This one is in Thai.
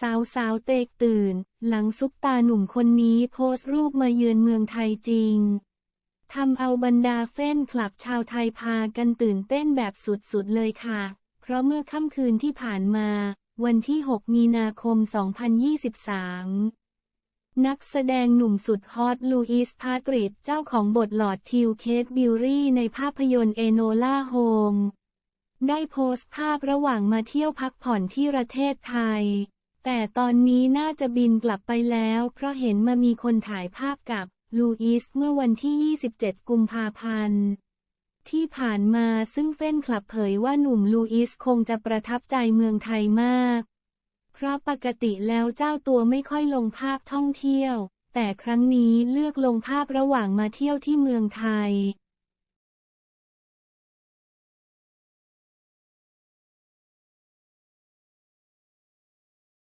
สาวสาวเตกตื่น หลังซุปตาหนุ่มคนนี้โพสต์รูปมาเยือนเมืองไทยจริง ทำเอาบรรดาแฟนคลับชาวไทยพากันตื่นเต้นแบบสุดๆเลยค่ะ เพราะเมื่อค่ำคืนที่ผ่านมา วันที่ 6 มีนาคม 2023 นักแสดงหนุ่มสุดฮอตลูอิสพาตริดเจ้าของบทหลอดทิวเคทบิวรี่ในภาพยนตร์เอโนล่าโฮมได้โพสต์ภาพระหว่างมาเที่ยวพักผ่อนที่ประเทศไทย แต่ตอนนี้น่าจะบินกลับไปแล้ว เพราะเห็นมามีคนถ่ายภาพกับลูอิสเมื่อวันที่ 27 กุมภาพันธ์ที่ผ่านมาซึ่งเฟ้นคลับเผยว่าหนุ่มลูอิสคงจะประทับใจเมืองไทยมาก เพราะปกติแล้วเจ้าตัวไม่ค่อยลงภาพท่องเที่ยว แต่ครั้งนี้เลือกลงภาพระหว่างมาเที่ยวที่เมืองไทย